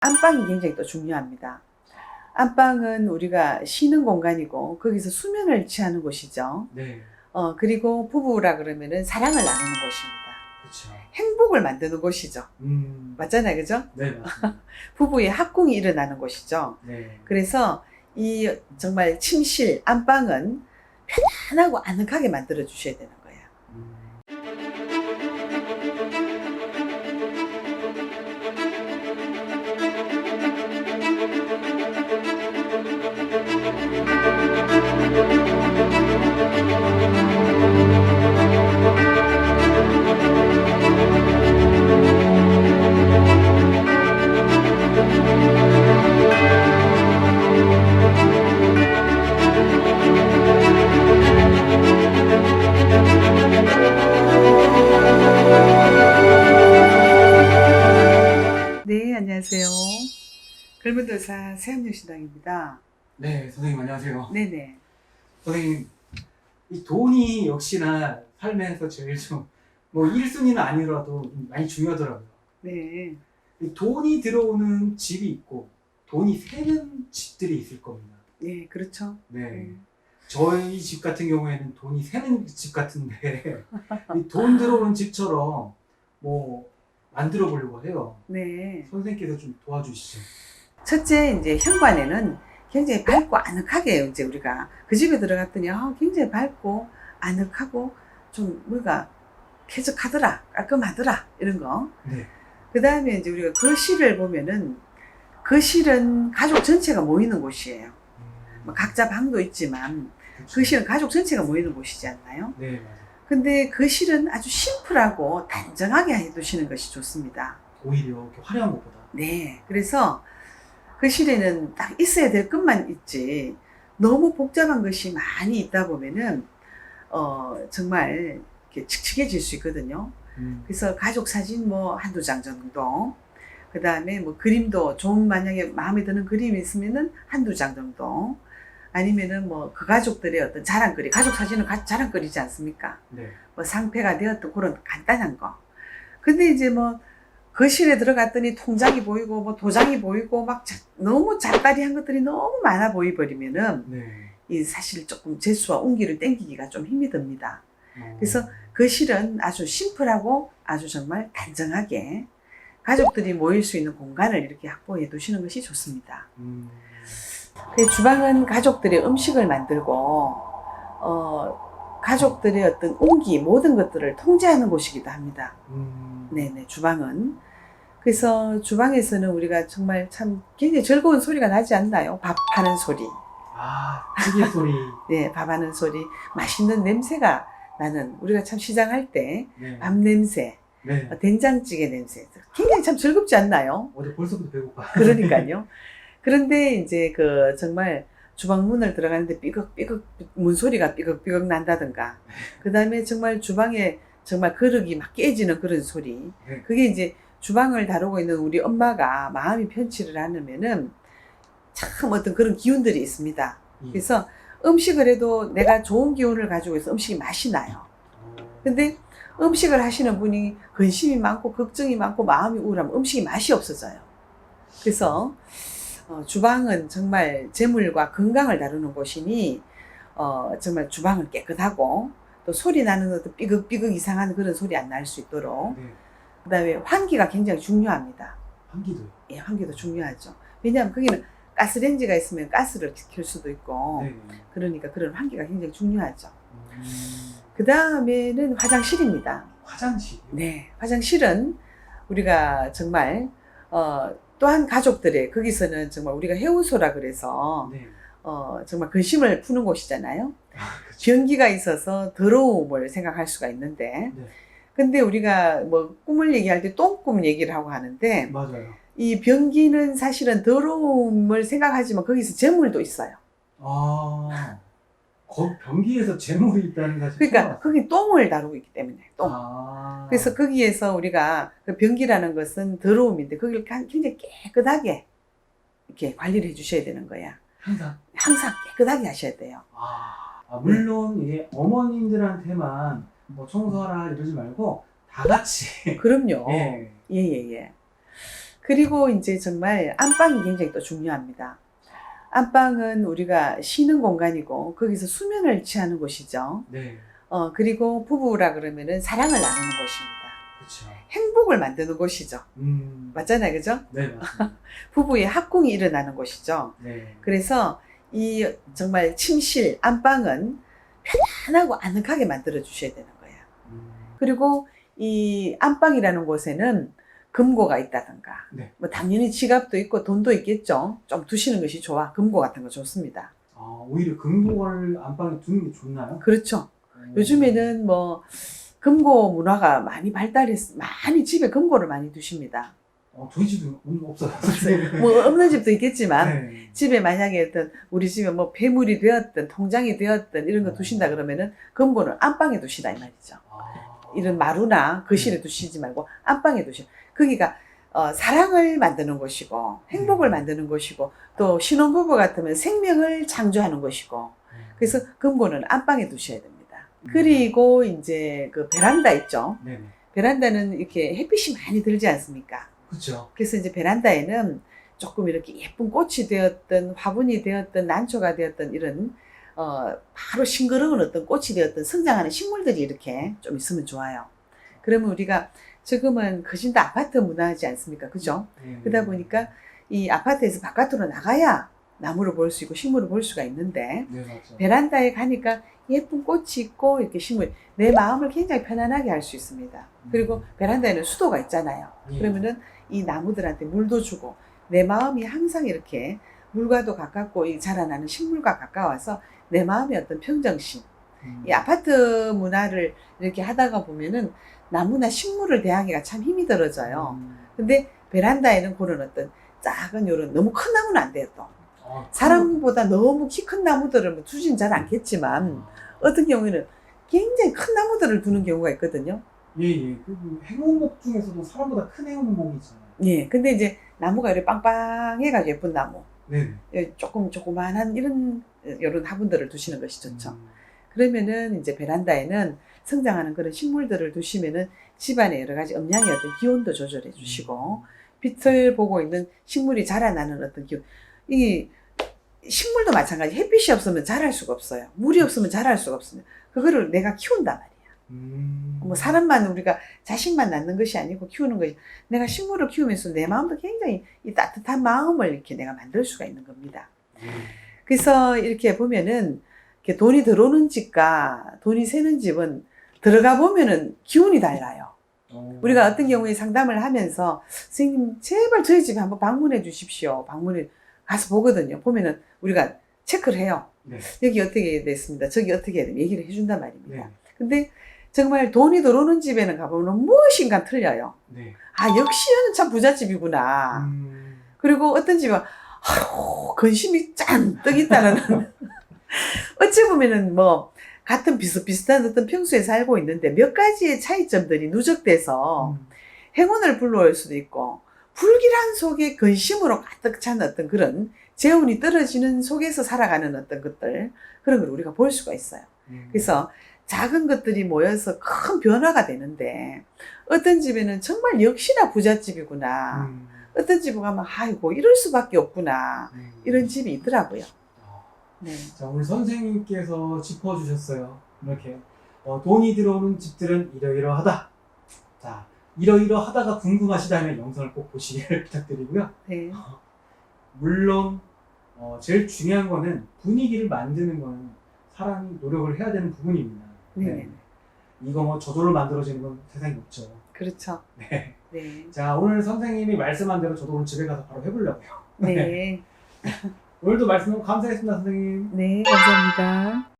안방이 굉장히 또 중요합니다. 안방은 우리가 쉬는 공간이고 거기서 수면을 취하는 곳이죠. 네. 어, 그리고 부부라 그러면은 사랑을 나누는 곳입니다. 그렇죠. 행복을 만드는 곳이죠. 음. 맞잖아요. 그죠? 네, 맞습니다. 부부의 합궁이 일어나는 곳이죠. 네. 그래서 이 정말 침실, 안방은 편안하고 아늑하게 만들어 주셔야 되는 글문도사 세암여신당입니다. 네, 선생님 안녕하세요. 네네. 선생님, 이 돈이 역시나 삶에서 제일 좀, 뭐 1순위는 아니더라도 많이 중요하더라고요. 네. 이 돈이 들어오는 집이 있고, 돈이 새는 집들이 있을 겁니다. 네, 그렇죠. 네. 네. 저희 집 같은 경우에는 돈이 새는 집 같은데, 이 돈 들어오는 집처럼 뭐 만들어 보려고 해요. 네. 선생님께서 좀 도와주시죠. 첫째, 이제 현관에는 굉장히 밝고 아늑하게 이제 우리가 그 집에 들어갔더니 아, 굉장히 밝고 아늑하고 좀 뭐가 쾌적하더라, 깔끔하더라, 이런 거. 네. 그 다음에 이제 우리가 거실을 보면은 거실은 가족 전체가 모이는 곳이에요. 음, 뭐 각자 방도 있지만 그쵸. 거실은 가족 전체가 모이는 곳이지 않나요? 네, 맞아요. 근데 거실은 아주 심플하고 단정하게 해두시는 것이 좋습니다. 오히려 이렇게 화려한 것보다. 네. 그래서 거실에는 딱 있어야 될 것만 있지 너무 복잡한 것이 많이 있다 보면은 어 정말 이렇게 칙칙해질 수 있거든요. 음, 그래서 가족 사진 뭐 한두 장 정도 그 다음에 뭐 그림도 좀 만약에 마음에 드는 그림이 있으면은 한두 장 정도 아니면은 뭐 그 가족들의 어떤 자랑거리 가족 사진은 가- 자랑거리지 않습니까? 네. 뭐 상패가 되었던 그런 간단한 거. 근데 이제 뭐 거실에 들어갔더니 통장이 보이고 뭐 도장이 보이고 막 자- 너무 잡다리한 것들이 너무 많아 보이버리면은 네. 이 사실 조금 재수와 온기를 땡기기가 좀 힘이 듭니다. 어, 그래서 거실은 아주 심플하고 아주 정말 단정하게 가족들이 모일 수 있는 공간을 이렇게 확보해 두시는 것이 좋습니다. 음, 그 주방은 가족들의 음식을 만들고 어, 가족들의 어떤 온기 모든 것들을 통제하는 곳이기도 합니다. 음, 네네 주방은 그래서 주방에서는 우리가 정말 참 굉장히 즐거운 소리가 나지 않나요? 밥 하는 소리, 아, 찌개 소리. 네, 밥 하는 소리, 맛있는 냄새가 나는 우리가 참 시장할 때 네. 밥 냄새, 네. 어, 된장찌개 냄새 굉장히 참 즐겁지 않나요? 어제 벌써부터 배고파. 그러니까요. 그런데 이제 그 정말 주방 문을 들어가는데 삐걱삐걱 문 소리가 삐걱삐걱 난다든가 그 다음에 정말 주방에 정말 그릇이 막 깨지는 그런 소리 네. 그게 이제 주방을 다루고 있는 우리 엄마가 마음이 편치를 않으면은 참 어떤 그런 기운들이 있습니다. 이- 그래서 음식을 해도 내가 좋은 기운을 가지고 있어 음식이 맛이 나요. 어, 근데 음식을 하시는 분이 근심이 많고 걱정이 많고 마음이 우울하면 음식이 맛이 없어져요. 그래서 어, 주방은 정말 재물과 건강을 다루는 곳이니 어, 정말 주방은 깨끗하고 또 소리 나는 어떤 삐걱삐걱 이상한 그런 소리 안 날 수 있도록 네. 그다음에 환기가 굉장히 중요합니다. 한기도요. 예, 환기도 중요하죠. 왜냐하면 거기는 가스레인지가 있으면 가스를 켤 수도 있고 네. 그러니까 그런 환기가 굉장히 중요하죠. 음, 그 다음에는 화장실입니다. 화장실. 네, 화장실은 우리가 정말 어, 또한 가족들의 거기서는 정말 우리가 해우소라 그래서 네. 어, 정말 근심을 푸는 곳이잖아요. 아, 그쵸. 변기가 있어서 더러움을 생각할 수가 있는데, 네. 근데 우리가 뭐 꿈을 얘기할 때 똥꿈 얘기를 하고 하는데 맞아요. 이 변기는 사실은 더러움을 생각하지만 거기서 재물도 있어요. 아, 거 변기에서 재물이 있다는 사실. 그러니까 거기 똥을 다루고 있기 때문에 똥. 아. 그래서 거기에서 우리가 그 변기라는 것은 더러움인데 거기를 가- 굉장히 깨끗하게 이렇게 관리를 해주셔야 되는 거야. 항상. 항상 깨끗하게 하셔야 돼요. 아, 아, 물론 이게 어머님들한테만 뭐 청소하라 이러지 말고 다 같이. 그럼요. 예. 예 예 예. 그리고 이제 정말 안방이 굉장히 또 중요합니다. 안방은 우리가 쉬는 공간이고 거기서 수면을 취하는 곳이죠. 네. 어, 그리고 부부라 그러면은 사랑을 나누는 곳입니다. 그렇죠. 행복을 만드는 곳이죠. 음. 맞잖아요. 그죠? 네, 맞습니다. 부부의 합궁이 일어나는 곳이죠. 네. 그래서 이 정말 침실, 안방은 편안하고 아늑하게 만들어 주셔야 되는 거예요. 음. 그리고 이 안방이라는 곳에는 금고가 있다든가, 네. 뭐 당연히 지갑도 있고 돈도 있겠죠. 좀 두시는 것이 좋아. 금고 같은 거 좋습니다. 아, 오히려 금고를 안방에 두는 게 좋나요? 그렇죠. 음. 요즘에는 뭐 금고 문화가 많이 발달했, 많이 집에 금고를 많이 두십니다. 어, 저희 집은 음, 없어요. 뭐 없는 집도 있겠지만 네. 집에 만약에 어떤 우리 집에 뭐 폐물이 되었든 통장이 되었든 이런 거 두신다 그러면은 금고는 안방에 두시다 이 말이죠. 아. 이런 마루나 거실에 네. 두시지 말고 안방에 두시. 거기가 어, 사랑을 만드는 곳이고 행복을 네. 만드는 곳이고 또 신혼부부 같으면 생명을 창조하는 곳이고 그래서 금고는 안방에 두셔야 됩니다. 음. 그리고 이제 그 베란다 있죠. 베란다는 이렇게 햇빛이 많이 들지 않습니까? 그렇죠. 그래서 이제 베란다에는 조금 이렇게 예쁜 꽃이 되었든 화분이 되었든 난초가 되었든 이런 어 바로 싱그러운 어떤 꽃이 되었든 성장하는 식물들이 이렇게 좀 있으면 좋아요. 그러면 우리가 지금은 거진 다 아파트 문화지 않습니까? 그죠? 네. 그러다 보니까 이 아파트에서 바깥으로 나가야 나무를 볼 수 있고 식물을 볼 수가 있는데 네. 베란다에 가니까 예쁜 꽃이 있고 이렇게 식물 내 마음을 굉장히 편안하게 할 수 있습니다. 그리고 베란다에는 수도가 있잖아요. 예. 그러면은 이 나무들한테 물도 주고 내 마음이 항상 이렇게 물과도 가깝고 이 자라나는 식물과 가까워서 내 마음의 어떤 평정심. 음. 이 아파트 문화를 이렇게 하다가 보면은 나무나 식물을 대하기가 참 힘이 들어져요. 음. 근데 베란다에는 그런 어떤 작은 요런 너무 큰 나무는 안 돼요 또. 아, 사람보다 너무 키 큰 나무들을 뭐 두진 잘 않겠지만 어떤 경우에는 굉장히 큰 나무들을 두는 경우가 있거든요. 예, 예. 그리고 행운목 중에서도 사람보다 큰 행운목이 있잖아요. 예. 근데 이제 나무가 이렇게 빵빵해가지고 예쁜 나무. 네네. 예, 조금 조그만한 이런 이런 화분들을 두시는 것이 좋죠. 음. 그러면은 이제 베란다에는 성장하는 그런 식물들을 두시면은 집안에 여러 가지 음양의 어떤 기온도 조절해 주시고 빛을 보고 있는 식물이 자라나는 어떤 기온. 이 식물도 마찬가지. 햇빛이 없으면 자랄 수가 없어요. 물이 없으면 자랄 수가 없으면 그거를 내가 키운단 말이야. 음. 뭐 사람만 우리가 자식만 낳는 것이 아니고 키우는 것이 내가 식물을 키우면서 내 마음도 굉장히 이 따뜻한 마음을 이렇게 내가 만들 수가 있는 겁니다. 음. 그래서 이렇게 보면은 이렇게 돈이 들어오는 집과 돈이 새는 집은 들어가 보면은 기운이 달라요. 어. 우리가 어떤 경우에 상담을 하면서 선생님 제발 저희 집에 한번 방문해 주십시오. 방문해 가서 보거든요. 보면은 우리가 체크를 해요. 네. 여기 어떻게 됐습니다. 저기 어떻게 해야 돼. 얘기를 해준단 말입니다. 네. 근데 정말 돈이 들어오는 집에는 가보면 무엇인가 틀려요. 네. 아, 역시 참 부잣집이구나. 음. 그리고 어떤 집은, 아유, 근심이 잔뜩 있다는. 어찌 보면은 뭐, 같은 비슷비슷한 어떤 평소에 살고 있는데 몇 가지의 차이점들이 누적돼서 음. 행운을 불러올 수도 있고, 불길한 속에 근심으로 가득 찬 어떤 그런 재운이 떨어지는 속에서 살아가는 어떤 것들, 그런 걸 우리가 볼 수가 있어요. 음. 그래서 작은 것들이 모여서 큰 변화가 되는데 어떤 집에는 정말 역시나 부잣집이구나. 음. 어떤 집에 가면 아이고 이럴 수밖에 없구나. 음. 이런 집이 있더라고요. 아. 네. 자, 오늘 선생님께서 짚어주셨어요. 이렇게 어, 돈이 들어오는 집들은 이러이러하다. 자, 이러이러하다가 궁금하시다면 영상을 꼭 보시길 부탁드리고요. 네. 물론 어, 제일 중요한 거는 분위기를 만드는 거는 사람이 노력을 해야 되는 부분입니다. 네. 이거 뭐 저절로 만들어지는 건 세상에 없죠. 그렇죠. 네. 네. 자, 오늘 선생님이 말씀한 대로 저도 오늘 집에 가서 바로 해보려고요. 네. 오늘도 말씀 너무 감사했습니다, 선생님. 네. 감사합니다.